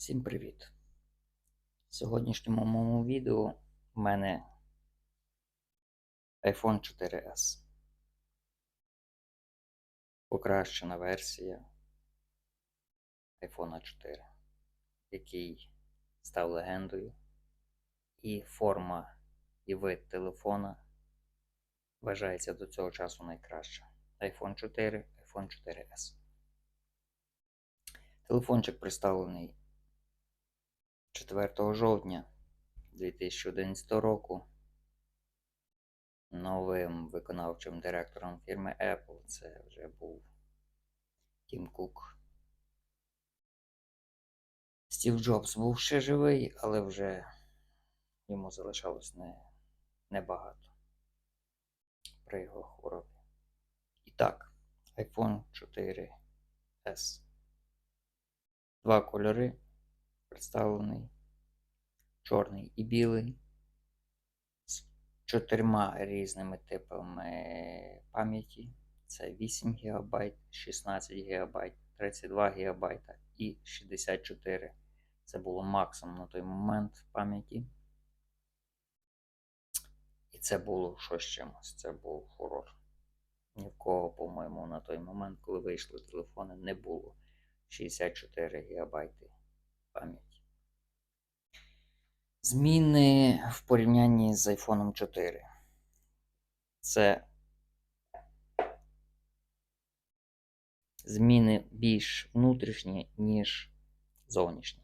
Всім привіт! В сьогоднішньому моєму відео в мене iPhone 4S. Покращена версія iPhone 4, який став легендою, і форма і вид телефона вважається до цього часу найкраща. iPhone 4, iPhone 4S. Телефончик представлений 4 жовтня 2011 року новим виконавчим директором фірми Apple це вже був Тім Кук. Стів Джобс був ще живий, але вже йому залишалось не, небагато при його хворобі. І так, iPhone 4S. Два кольори представлений чорний і білий з чотирма різними типами пам'яті. Це 8 ГБ, 16 ГБ, 32 ГБ і 64. Це було максимум на той момент пам'яті. І це було щось чимось. Це був хорор. Ні в кого, по-моєму, на той момент, коли вийшли телефони, не було 64 ГБ пам'яті. Зміни в порівнянні з iPhone 4. Це зміни більш внутрішні, ніж зовнішні.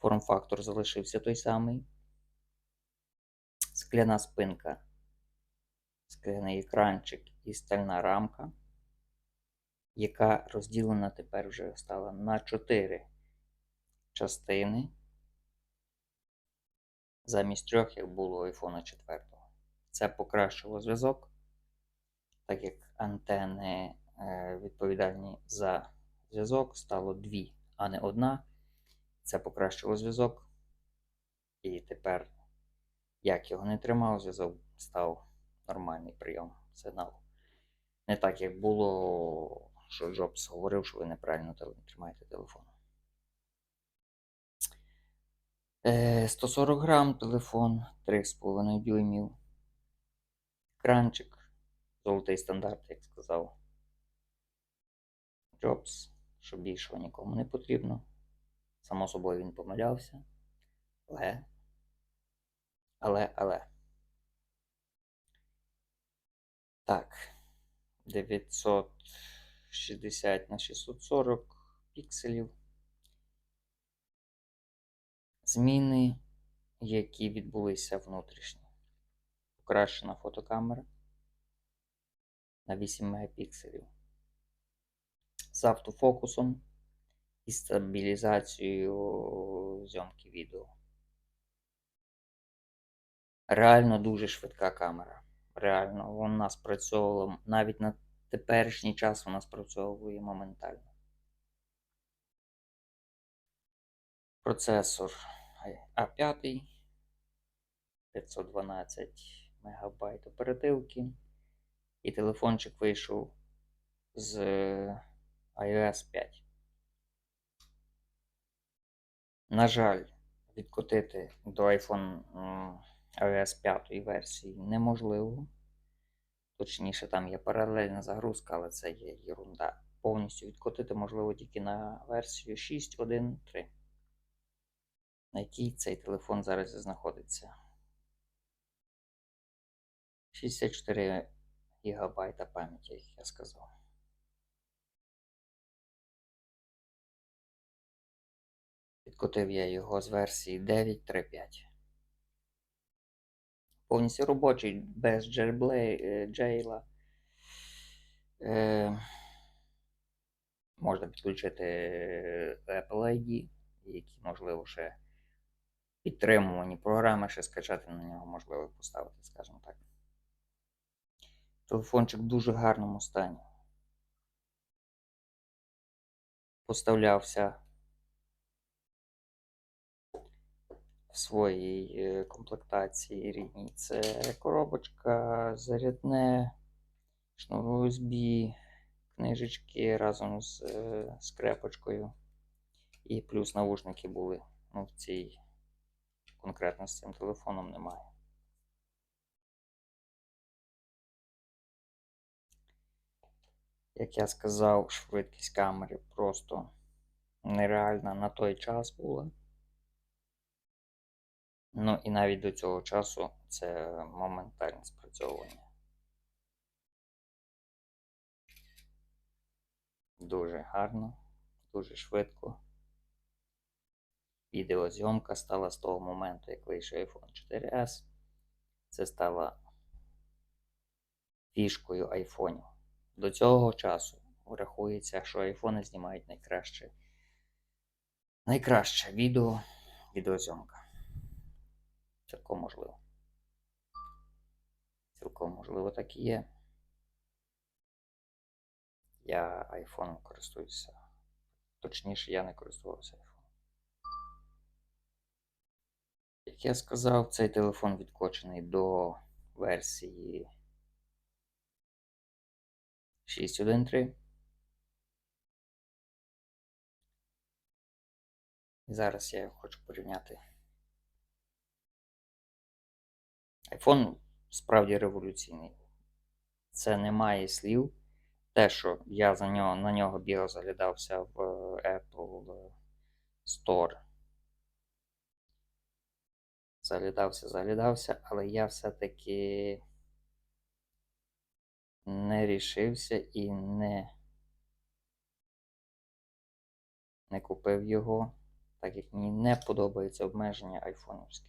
Форм-фактор залишився той самий. Скляна спинка, скляний екранчик і стальна рамка, яка розділена тепер вже стала на 4 частини замість трьох, як було у iPhone 4. Це покращило зв'язок, так як антени е, відповідальні за зв'язок стало дві, а не одна. Це покращило зв'язок. І тепер, як його не тримав, зв'язок став нормальний прийом сигналу. Не так, як було, що Джобс говорив, що ви неправильно тримаєте телефон. 140 грам телефон, 3,5 дюймів. Екранчик, золотий стандарт, як сказав Джобс, що більшого нікому не потрібно. Само собою він помилявся. Але, але, але. Так, 960 на 640 пікселів зміни, які відбулися внутрішньо. Покращена фотокамера на 8 мегапікселів з автофокусом і стабілізацією зйомки відео. Реально дуже швидка камера. Реально, вона спрацьовувала навіть на теперішній час вона спрацьовує моментально. Процесор А5 512 МБ оперативки. І телефончик вийшов з iOS 5. На жаль, відкотити до iPhone iOS 5 версії неможливо. Точніше, там є паралельна загрузка, але це є ерунда. Повністю відкотити можливо тільки на версію 6.1.3 на якій цей телефон зараз знаходиться. 64 ГБ пам'яті, як я сказав. Підкотив я його з версії 9.3.5. Повністю робочий без джейла. Е, можна підключити Apple ID, які, можливо, ще підтримувані програми, ще скачати на нього можливо поставити, скажімо так. Телефончик в дуже гарному стані. Поставлявся в своїй е, комплектації рідній. Це коробочка, зарядне, шнур USB, книжечки разом з е, скрепочкою І плюс навушники були. Ну, в цій конкретно з цим телефоном немає. Як я сказав, швидкість камери просто нереальна на той час була. Ну і навіть до цього часу це моментальне спрацьовування. Дуже гарно, дуже швидко. Відеозйомка стала з того моменту, як вийшов iPhone 4S. Це стало фішкою айфонів. До цього часу рахується, що айфони знімають найкраще. Найкраще відео, відеозйомка. Цілком можливо. Цілком можливо так і є. Я айфоном користуюся. Точніше, я не користувався айфоном. Як я сказав, цей телефон відкочений до версії 6.1.3. І зараз я хочу порівняти. iPhone справді революційний. Це немає слів. Те, що я за нього, на нього бігав, заглядався в Apple Store. Заглядався, заглядався, але я все-таки не рішився і не, не купив його, так як мені не подобаються обмеження айфонівські.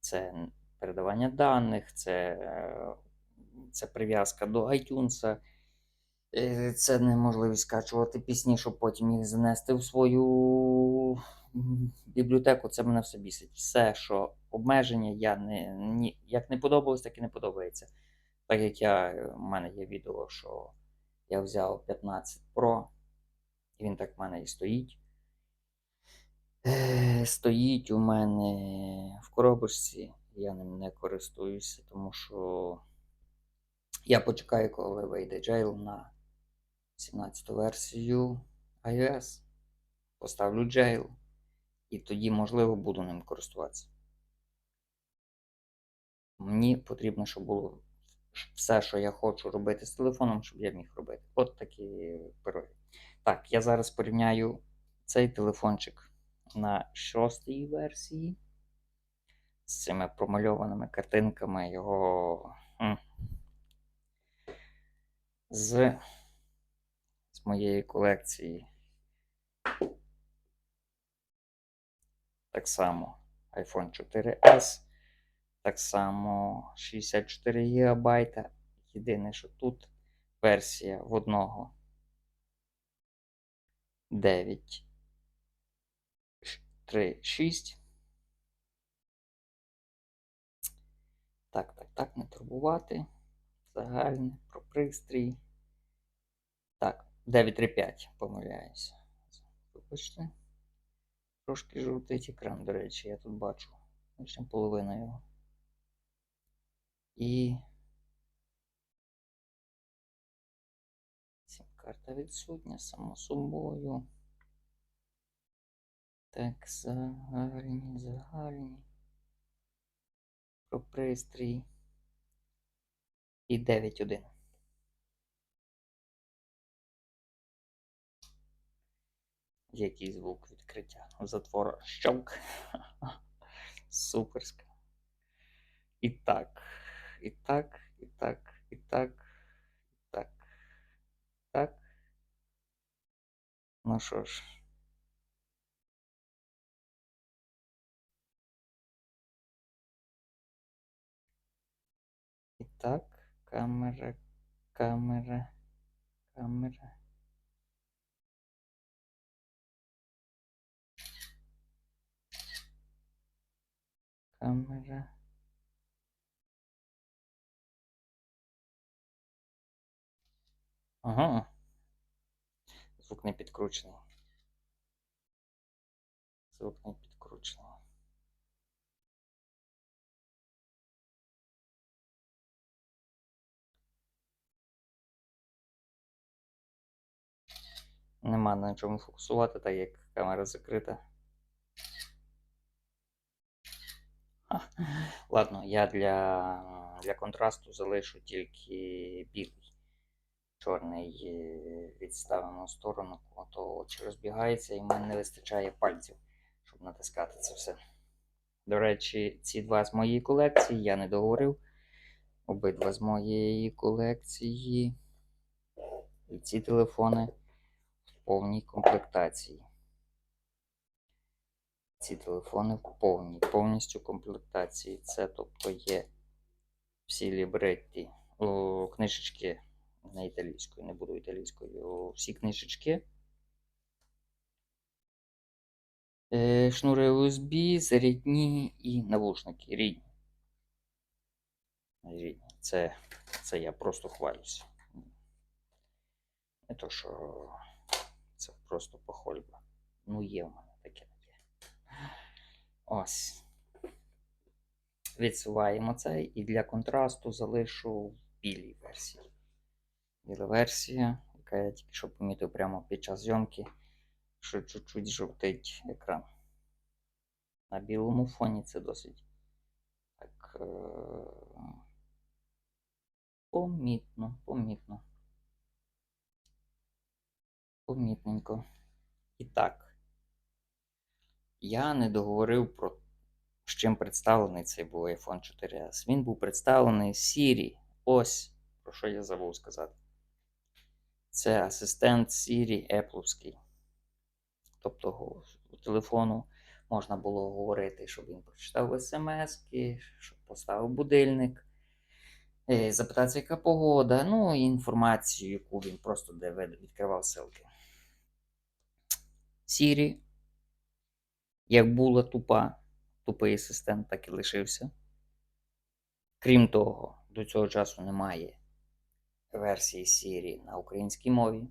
Це передавання даних, це, це прив'язка до iTunes, е, це неможливість скачувати пісні, щоб потім їх занести в свою бібліотеку. Це мене все бісить. Все, що обмеження, я не, ні, як не подобалось, так і не подобається. Так як я, у мене є відео, що я взяв 15 Pro, і він так в мене і стоїть. Е, Стоїть у мене в коробочці, я ним не користуюся, тому що я почекаю, коли вийде Jail на 17 версію iOS. Поставлю Jail, і тоді, можливо, буду ним користуватися. Мені потрібно, щоб було все, що я хочу робити з телефоном, щоб я міг робити. От такі пироги. Так, я зараз порівняю цей телефончик на шостій версії з цими промальованими картинками його з, з моєї колекції. Так само iPhone 4S. Так само 64 ГБ. Єдине, що тут версія в одного 9, 3, 6. Так, так, так, не турбувати. Загальне про пристрій. Так, 935, помиляюся. Вибачте. Трошки жовтить екран, до речі, я тут бачу. Лише половина його. І сім-карта відсутня, само собою. Так, загальні, загальні. Про пристрій. І 9.1. Який звук відкриття затвора щелк. Суперська. І так, і так, і так, і так, і так, так. Ну що ж. І так, камера, камера, камера. Камера. Ага. Звук не підкручений. Звук не підкручений. Нема на чому фокусувати, так як камера закрита. А, Ладно, я для, для контрасту залишу тільки білий. Чорний е, відставимо в сторону, а то очі розбігаються і в мене не вистачає пальців, щоб натискати це все. До речі, ці два з моєї колекції я не договорив. Обидва з моєї колекції. І ці телефони в повній комплектації. Ці телефони в повній, повністю комплектації. Це тобто є всі лібретті, о, книжечки не італійською, не буду італійською. о, Всі книжечки. Е, шнури USB, зарядні і навушники рідні. Рідні. Це, це я просто хвалюся. Не то, що це просто похвальба. Ну, є в мене. Ось. Відсуваємо цей і для контрасту залишу в білій версії. Біла версія, яка я тільки що помітив прямо під час зйомки, що чуть-чуть жовтить екран. На білому фоні це досить так. Е- помітно, помітно. Помітненько. І так. Я не договорив про з чим представлений цей був iPhone 4S. Він був представлений Siri. Ось про що я забув сказати. Це асистент Siri Apple. Тобто у телефону можна було говорити, щоб він прочитав смс, щоб поставив будильник, е, запитатися, яка погода, ну і інформацію, яку він просто відкривав ссылки. Siri, як була тупа, тупий асистент, так і лишився. Крім того, до цього часу немає версії Siri на українській мові.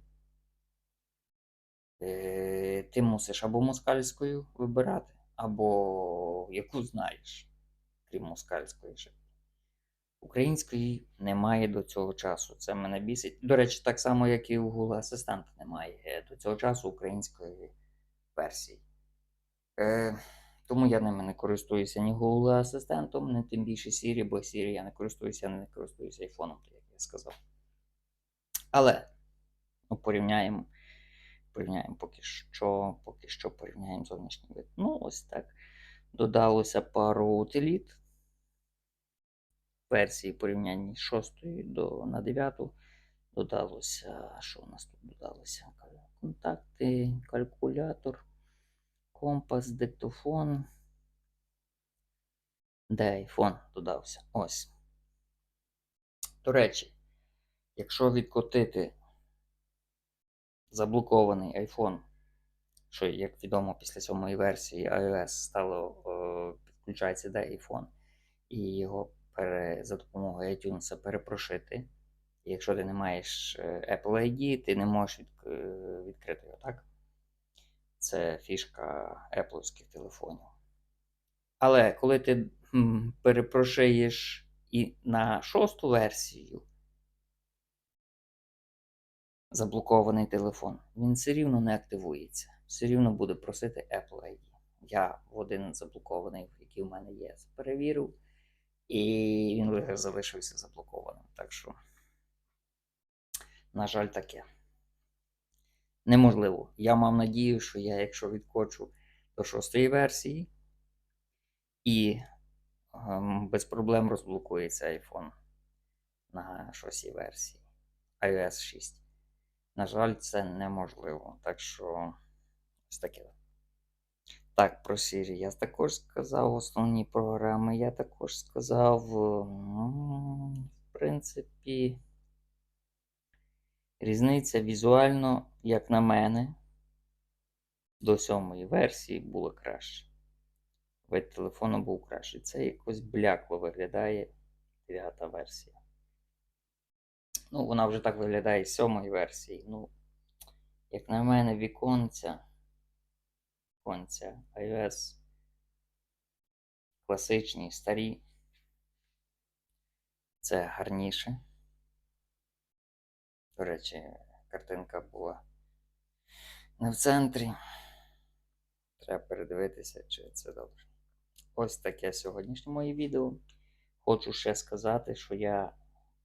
Е, Ти мусиш або москальською вибирати, або яку знаєш, крім москальської ще. Української немає до цього часу. Це мене бісить. До речі, так само, як і у Google Асистента немає до цього часу української версії. Е, тому я ними не користуюся ні Google Асистентом, ні тим більше Siri, бо Siri я не користуюся, не користуюся айфоном, як я сказав. Але ну, порівняємо, порівняємо поки що, поки що порівняємо зовнішній вид. Ну, ось так. Додалося пару утиліт версії порівнянні з 6 до на 9 додалося. Що у нас тут додалося? Контакти, калькулятор, компас, диктофон. Де айфон додався? Ось. До речі, якщо відкотити заблокований iPhone, що, як відомо, після сьомої версії iOS стало е, підключається де iPhone, і його пере, за допомогою iTunes перепрошити. І якщо ти не маєш е, Apple ID, ти не можеш від, е, відкрити його, так? Це фішка Apple телефонів. Але коли ти перепрошиєш і на шосту версію заблокований телефон, він все рівно не активується. Все рівно буде просити Apple ID. Я в один заблокований, який в мене є, перевірив, і він залишився заблокованим. Так що, на жаль, таке. Неможливо. Я мав надію, що я, якщо відкочу до шостої версії, і ем, без проблем розблокується iPhone на шостій версії iOS 6. На жаль, це неможливо. Так що ось таке. Так, про Siri я також сказав основні програми. Я також сказав, ну, в принципі, різниця візуально, як на мене, до сьомої версії було краще. Вид телефону був кращий. Це якось блякло виглядає дев'ята версія. Ну, вона вже так виглядає з сьомої версії. Ну, як на мене, віконця. Віконця iOS. Класичні, старі. Це гарніше. До речі, картинка була не в центрі. Треба передивитися, чи це добре. Ось таке сьогоднішнє моє відео. Хочу ще сказати, що я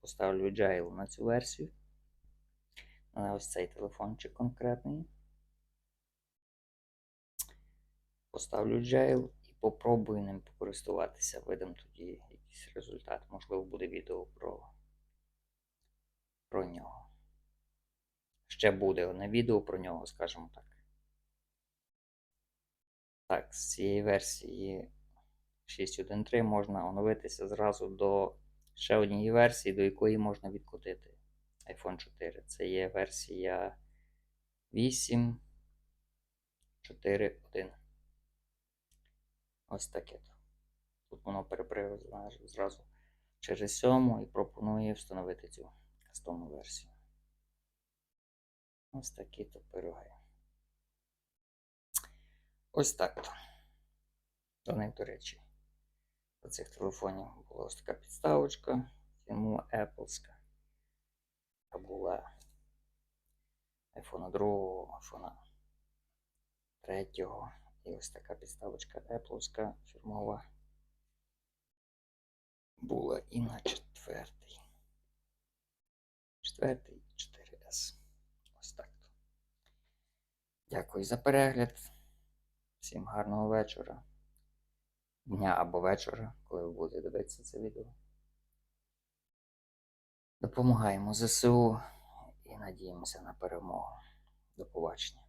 поставлю джайл на цю версію. На ось цей телефончик конкретний. Поставлю джайл і попробую ним покористуватися. Видам тоді якийсь результат. Можливо, буде відео про, про нього. Ще буде одне відео про нього, скажімо так. Так, з цієї версії 6.1.3 можна оновитися зразу до ще однієї версії, до якої можна відкотити iPhone 4. Це є версія 8.4.1. Ось таке. Тут воно перепривезено зразу через 7 і пропонує встановити цю кастомну версію. Ось такі то пироги. Ось так то. До них, до речі, до цих телефонів була ось така підставочка, фірмова Appleська. Та була iPhone 2, iPhone 3. І ось така підставочка Appleська фірмова. Була і на четвертий. Четвертий 4S. Ось так то. Дякую за перегляд. Всім гарного вечора. Дня або вечора, коли ви будете дивитися це відео. Допомагаємо ЗСУ і надіємося на перемогу. До побачення.